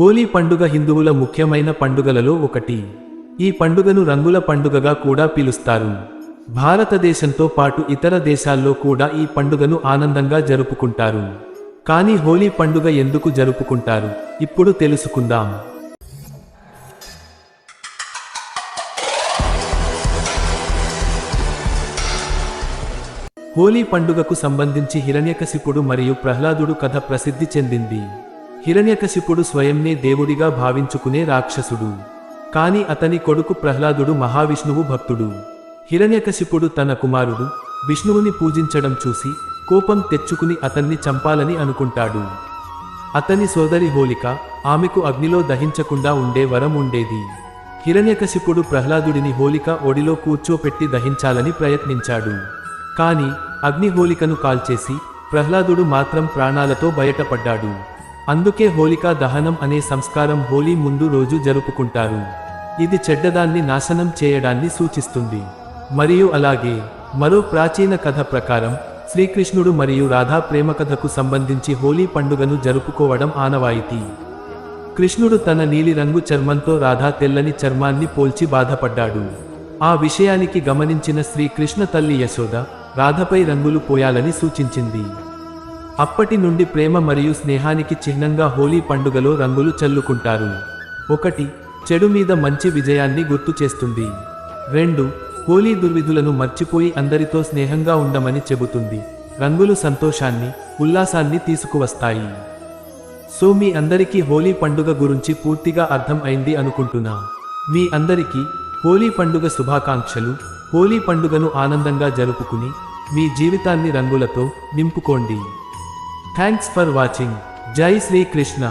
హోలీ పండుగ హిందువుల ముఖ్యమైన పండుగలలో ఒకటి. ఈ పండుగను రంగుల పండుగగా కూడా పిలుస్తారు. భారతదేశంతో పాటు ఇతర దేశాల్లో కూడా ఈ పండుగను ఆనందంగా జరుపుకుంటారు. కానీ హోలీ పండుగ ఎందుకు జరుపుకుంటారు? ఇప్పుడు తెలుసుకుందాం. హోలీ పండుగకు సంబంధించి హిరణ్యకశిపుడు మరియు ప్రహ్లాదుడు కథ ప్రసిద్ధి చెందింది. హిరణ్యకశిపుడు స్వయంనే దేవుడిగా భావించుకునే రాక్షసుడు. కాని అతని కొడుకు ప్రహ్లాదుడు మహావిష్ణువు భక్తుడు. హిరణ్యకశిపుడు తన కుమారుడు విష్ణువుని పూజించడం చూసి కోపం తెచ్చుకుని అతన్ని చంపాలని అనుకుంటాడు. అతని సోదరి హోలిక ఆమెకు అగ్నిలో దహించకుండా ఉండే వరం ఉండేది. హిరణ్యకశిపుడు ప్రహ్లాదుడిని హోలిక ఒడిలో కూర్చోపెట్టి దహించాలని ప్రయత్నించాడు. కాని అగ్ని హోలికను కాల్చేసి ప్రహ్లాదుడు మాత్రం ప్రాణాలతో బయటపడ్డాడు. అందుకే హోలికా దహనం అనే సంస్కారం హోలీ ముందు రోజు జరుపుకుంటారు. ఇది చెడ్డదాన్ని నాశనం చేయడాన్ని సూచిస్తుంది. మరియు అలాగే మరో ప్రాచీన కథ ప్రకారం శ్రీకృష్ణుడు మరియు రాధా ప్రేమ కథకు సంబంధించి హోలీ పండుగను జరుపుకోవడం ఆనవాయితీ. కృష్ణుడు తన నీలిరంగు చర్మంతో రాధా తెల్లని చర్మాన్ని పోల్చి బాధపడ్డాడు. ఆ విషయానికి గమనించిన శ్రీకృష్ణ తల్లి యశోద రాధపై రంగులు పోయాలని సూచించింది. అప్పటి నుండి ప్రేమ మరియు స్నేహానికి చిహ్నంగా హోలీ పండుగలో రంగులు చల్లుకుంటారు. ఒకటి చెడు మీద మంచి విజయాన్ని గుర్తు చేస్తుంది. రెండు హోలీ దుర్విధులను మర్చిపోయి అందరితో స్నేహంగా ఉండమని చెబుతుంది. రంగులు సంతోషాన్ని ఉల్లాసాన్ని తీసుకువస్తాయి. సో మీ అందరికీ హోలీ పండుగ గురించి పూర్తిగా అర్థం అయింది అనుకుంటున్నా. మీ అందరికీ హోలీ పండుగ శుభాకాంక్షలు. హోలీ పండుగను ఆనందంగా జరుపుకుని మీ జీవితాన్ని రంగులతో నింపుకోండి. थैंक्स फॉर वॉचिंग जय श्री कृष्णा